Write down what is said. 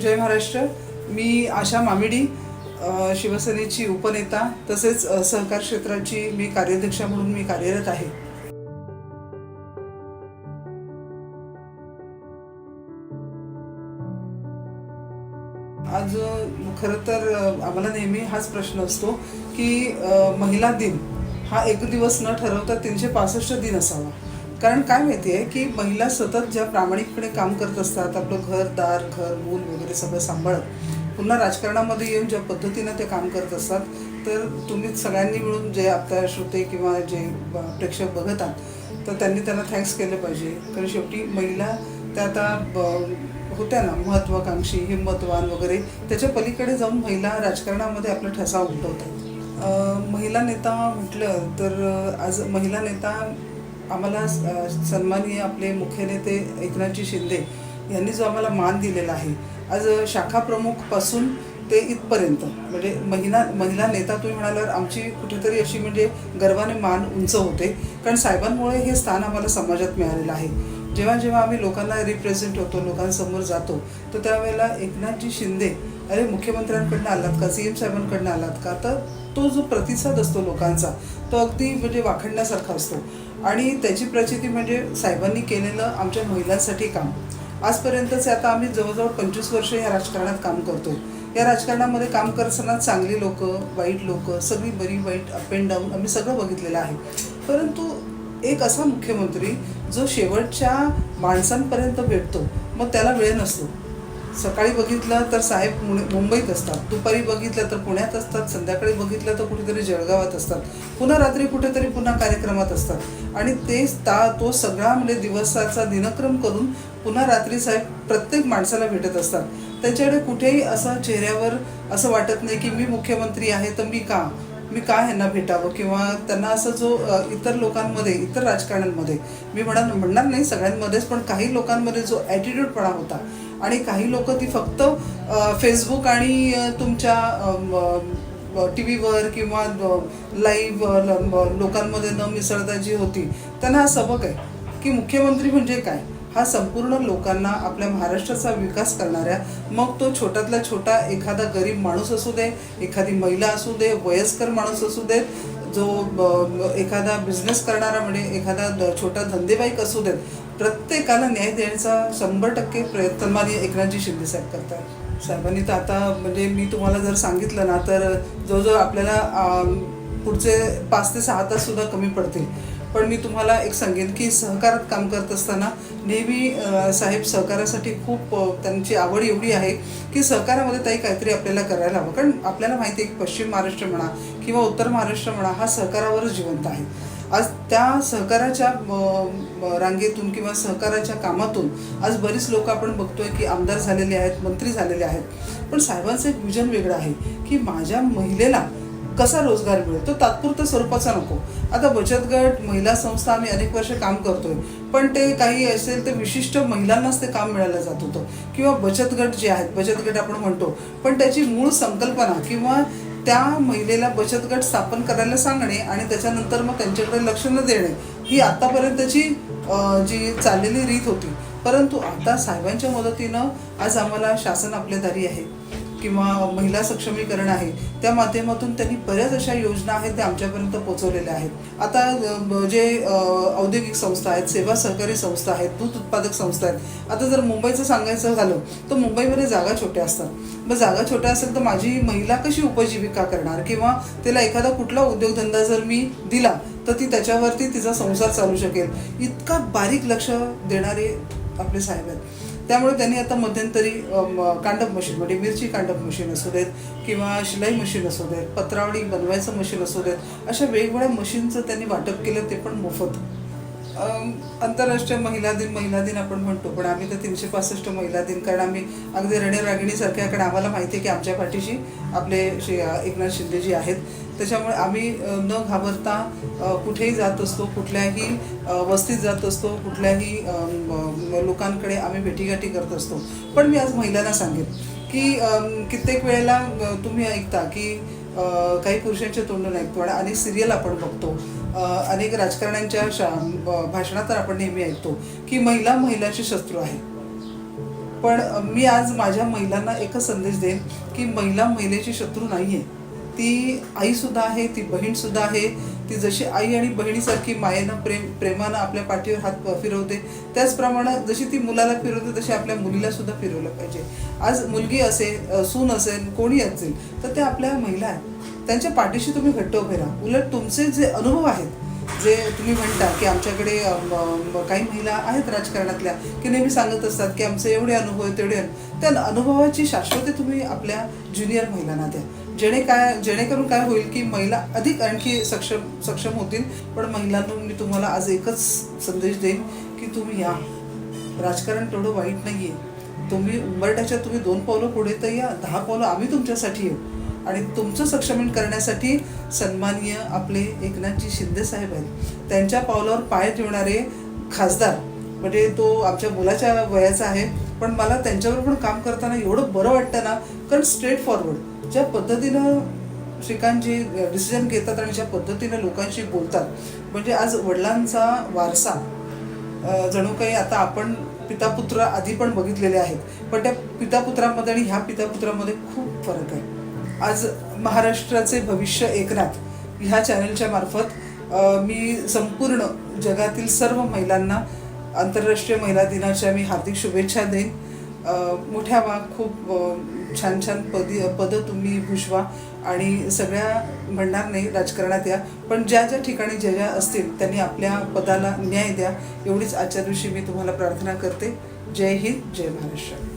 जय महाराष्ट्र. मी आशा मामिडी शिवसेनेची उपनेता तसेच सहकार क्षेत्राची मी कार्याध्यक्षा म्हणून मी कार्यरत आहे. आज खरं तर आम्हाला नेहमी हाच प्रश्न असतो की महिला दिन हा एक दिवस न ठरवता तीनशे पासष्ट दिन असावा. कारण काय माहिती आहे की महिला सतत ज्या प्रामाणिकपणे काम करत असतात आपलं घर दार घर मूल वगैरे सगळं सांभाळत पुन्हा राजकारणामध्ये येऊन ज्या पद्धतीनं ते काम करत असतात तर तुम्ही सगळ्यांनी मिळून जे आपल्या श्रोते किंवा जे प्रेक्षक बघत आहात तर त्यांनी त्यांना थँक्स केलं पाहिजे. कारण शेवटी महिला त्या आता ब- होत्या ना महत्वाकांक्षी हिंमतवान वगैरे त्याच्या पलीकडे जाऊन महिला राजकारणामध्ये आपला ठसा उमटवतात. महिला नेता म्हटलं तर आज महिला नेता आम्हाला सन्माननीय आपले मुख्य नेते एकनाथजी शिंदे यांनी जो आम्हाला मान दिलेला आहे आज शाखा प्रमुखपासून ते इथपर्यंत म्हणजे महिला महिला नेता तुम्ही म्हणाल्यावर आमची कुठेतरी अशी म्हणजे गर्वाने मान उंच होते. कारण साहेबांमुळे हे स्थान आम्हाला समाजात मिळालेलं आहे. जेव्हा जेव्हा आम्ही लोकांना रिप्रेझेंट होतो लोकांसमोर जातो तर त्यावेळेला एकनाथजी शिंदे अरे मुख्यमंत्र्यांकडनं आलात का? सी एम साहेबांकडनं आलात का? तर तो जो प्रतिसाद असतो लोकांचा तो अगदी म्हणजे वाखणण्यासारखा असतो. आणि त्याची प्रचिती म्हणजे साहेबांनी केलेलं आमच्या महिलांसाठी काम. आजपर्यंतचे आता आम्ही जवळजवळ पंचवीस वर्ष या राजकारणात काम करतो या राजकारणामध्ये काम करताना चांगली लोक वाईट लोक सगळी बरी वाईट अप अँड डाऊन आम्ही सगळं बघितलेलं आहे. परंतु एक असा मुख्यमंत्री जो शेवटच्या माणसांपर्यंत भेटतो मग त्याला वेळ नसतो. सकाळी बघितलं तर साहेब मुंबईत असतात. दुपारी बघितलं तर पुण्यात असतात. संध्याकाळी बघितलं तर कुठेतरी जळगावात असतात. पुन्हा रात्री कुठेतरी पुन्हा कार्यक्रमात असतात. आणि ते ता तो सगळा म्हणजे दिवसाचा दिनक्रम करून पुन्हा रात्री साहेब प्रत्येक माणसाला भेटत असतात. त्याच्याकडे कुठेही असं चेहऱ्यावर असं वाटत नाही की मी मुख्यमंत्री आहे तर मी का? मी का ह्यांना भेटावं? किंवा त्यांना असं जो इतर लोकांमध्ये इतर राजकारण्यांमध्ये मी म्हणा म्हणणार नाही सगळ्यांमध्येच पण काही लोकांमध्ये जो ॲटिट्यूडपणा होता आणि काही लोक ती फक्त फेसबुक आणि तुमच्या टी व्हीवर किंवा लाईव्ह लोकांमध्ये न मिसळता जी होती त्यांना हा सबक आहे की मुख्यमंत्री म्हणजे काय? हा संपूर्ण लोकांना आपल्या महाराष्ट्राचा विकास करणाऱ्या मग तो छोट्यातला छोटा एखादा गरीब माणूस असू दे एखादी महिला असू दे वयस्कर माणूस असू दे जो एखादा बिझनेस करणारा म्हणजे एखादा छोटा धंदेवाईक असू देत प्रत्येकाला न्याय देण्याचा शंभर टक्के प्रयत्न माझी एकनाथजी शिंदे साहेब करतात. साहेबांनी तर आता म्हणजे मी तुम्हाला जर सांगितलं ना तर जवळजवळ आपल्याला पुढचे पाच ते सहा तास सुद्धा कमी पडतील. पण मी तुम्हाला एक सांगेन की सहकारात काम करत असताना नेहमी साहेब सहकारासाठी खूप त्यांची आवड एवढी आहे की सहकारामध्ये ताई काहीतरी आपल्याला करायला हवं. कारण आपल्याला माहिती आहे की पश्चिम महाराष्ट्र म्हणा किंवा उत्तर महाराष्ट्र म्हणा हा सहकारावरच जिवंत आहे. आज त्या सहकाराच्या रांगेतून किंवा सहकाराच्या कामातून आज बरीच लोक आपण बघतोय की आमदार झालेले आहेत मंत्री झालेले आहेत. पण साहेबांचं एक विजन वेगळं आहे की माझ्या महिलेला कसा रोजगार मिळेल? तो तात्पुरत्या स्वरूपाचा नको. आता बचत गट महिला संस्था आम्ही अनेक वर्ष काम करतोय. पण ते काही असेल तर विशिष्ट महिलांनाच ते काम मिळालं जात होतं. किंवा बचत गट जे आहेत बचत गट आपण म्हणतो पण त्याची मूळ संकल्पना किंवा त्या महिलेला बचत गट स्थापन करायला सांगणे आणि त्याच्यानंतर मग त्यांच्याकडे लक्ष न देणे ही आतापर्यंतची जी चाललेली रीत होती. परंतु आता साहेबांच्या मदतीनं आज आम्हाला शासन आपल्या दारी आहे. किंवा महिला सक्षमीकरण आहे त्या माध्यमातून त्यांनी बऱ्याच अशा योजना आहेत त्या आमच्यापर्यंत पोहोचवलेल्या आहेत. आता जे औद्योगिक संस्था आहेत सेवा सहकारी संस्था आहेत दूध उत्पादक संस्था आहेत आता जर मुंबईचं सांगायचं झालं तर मुंबईमध्ये जागा छोट्या असतात. मग जागा छोट्या असेल तर माझी महिला कशी उपजीविका करणार? किंवा तिला एखादा कुठला उद्योगधंदा जर मी दिला तर ती त्याच्यावरती तिचा संसार चालू शकेल. इतका बारीक लक्ष देणारे आपले साहेब आहेत. त्यामुळे त्यांनी आता मध्यंतरी कांडप मशीन म्हणजे मिरची कांडप मशीन असू देत किंवा शिलाई मशीन असू देत पत्रावळी बनवायचं मशीन असू देत अशा वेगवेगळ्या मशीनचं त्यांनी वाटप केलं ते पण मोफत. आंतरराष्ट्रीय महिला दिन महिला दिन आपण म्हणतो पण आम्ही तर तीनशे पासष्ट महिला दिन कारण आम्ही अगदी रणरागिणीसारख्या कारण आम्हाला माहिती आहे की आमच्या पाठीशी आपले श्री एकनाथ शिंदेजी आहेत. त्याच्यामुळे आम्ही न घाबरता कुठेही जात असतो कुठल्याही वस्तीत जात असतो कुठल्याही लोकांकडे आम्ही भेटीगाठी करत असतो. पण मी आज महिलांना सांगेन की कित्येक वेळेला तुम्ही ऐकता की काही पुरुषांच्या तोंडून ऐकतो आणि सिरियल आपण बघतो. अनेक राजकारण्यांच्या शा भाषणात तर आपण नेहमी ऐकतो की महिला महिलाची शत्रू आहे. पण मी आज माझ्या महिलांना एकच संदेश देईन की महिला महिलेची शत्रू नाही आहे ती आईसुद्धा आहे ती बहीणसुद्धा आहे. ती जशी आई आणि बहिणीसारखी मायेनं प्रेम प्रेमानं आपल्या पाठीवर हात फिरवते त्याचप्रमाणे जशी ती मुलाला फिरवते तशी आपल्या मुलीला सुद्धा फिरवलं पाहिजे. आज मुलगी असेल सून असेल कोणी असेल तर त्या आपल्या महिला आहेत. त्यांच्या पाठीशी तुम्ही घट्ट उभे राहा. उलट तुमचे जे अनुभव आहेत जे तुम्ही म्हणता की आमच्याकडे काही महिला आहेत राजकारणातल्या की नेहमी सांगत असतात की आमचे एवढे अनुभव आहेत तेवढे त्या अनुभवाची शाश्वती तुम्ही आपल्या ज्युनियर महिलांना द्या. जेणे काय जेणेकरून काय होईल की महिला अधिक आणखी सक्षम सक्षम होतील पण महिलांना मी तुम्हाला आज एकच संदेश देईन की तुम्ही या. राजकारण तेवढं वाईट नाही आहे तुम्ही उंबरट्याच्या तुम्ही दोन पावलं पुढे तर या दहा पावलं आम्ही तुमच्यासाठी येऊ. आणि तुमचं सक्षमीण करण्यासाठी सन्माननीय आपले एकनाथजी शिंदे साहेब आहेत. त्यांच्या पावलावर पाय ठेवणारे खासदार म्हणजे तो आमच्या मुलाच्या वयाचा आहे पण मला त्यांच्यावर पण काम करताना एवढं बरं वाटतं ना कारण स्ट्रेट फॉरवर्ड ज्या पद्धतीनं श्रीकांतजी डिसिजन घेतात आणि ज्या पद्धतीनं लोकांशी बोलतात म्हणजे आज वडिलांचा वारसा जणू काही आता आपण पितापुत्र आधी पण बघितलेले आहेत पण त्या पितापुत्रामध्ये आणि ह्या पितापुत्रामध्ये खूप फरक आहे. आज महाराष्ट्राचे भविष्य एकनाथ ह्या चॅनलच्या मार्फत मी संपूर्ण जगातील सर्व महिलांना आंतरराष्ट्रीय महिला दिनाच्या मी हार्दिक शुभेच्छा देईन. मोठ्या वा खूप छान छान पदी पदं तुम्ही भुजवा आणि सगळ्या म्हणणार नाही राजकारणात या. पण ज्या ज्या ठिकाणी ज्या ज्या असतील त्यांनी आपल्या पदाला न्याय द्या. एवढीच आजच्या दिवशी मी तुम्हाला प्रार्थना करते. जय हिंद जय महाराष्ट्र.